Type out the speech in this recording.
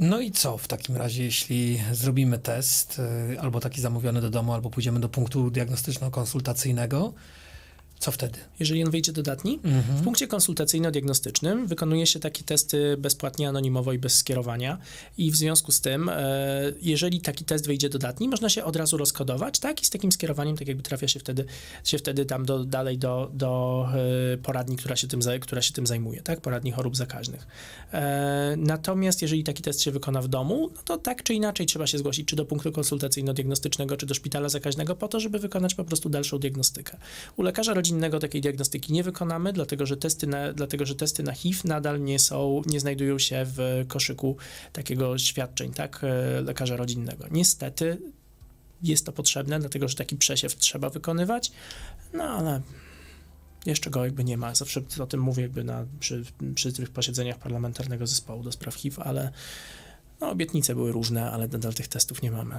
No i co w takim razie, jeśli zrobimy test, y, albo taki zamówiony do domu, albo pójdziemy do punktu diagnostyczno-konsultacyjnego, co wtedy? Jeżeli on wyjdzie dodatni, w punkcie konsultacyjno-diagnostycznym wykonuje się takie testy bezpłatnie, anonimowo i bez skierowania i w związku z tym, e, jeżeli taki test wyjdzie dodatni, można się od razu rozkodować, tak? I z takim skierowaniem, tak jakby trafia się wtedy, się wtedy tam do, dalej do, do e, poradni, która się, tym, która się tym zajmuje, tak? Poradni chorób zakaźnych. E, natomiast jeżeli taki test się wykona w domu, no to tak czy inaczej trzeba się zgłosić czy do punktu konsultacyjno-diagnostycznego, czy do szpitala zakaźnego po to, żeby wykonać po prostu dalszą diagnostykę. U lekarza rodzinnego takiej diagnostyki nie wykonamy, dlatego że testy na, dlatego, że testy na HIV nadal nie są, nie znajdują się w koszyku takiego świadczeń, tak, e, lekarza rodzinnego. Niestety jest to potrzebne, dlatego że taki przesiew trzeba wykonywać, no ale jeszcze go jakby nie ma. Zawsze o tym mówię jakby na, przy, przy tych posiedzeniach parlamentarnego zespołu do spraw HIV, ale no, obietnice były różne, ale nadal tych testów nie mamy.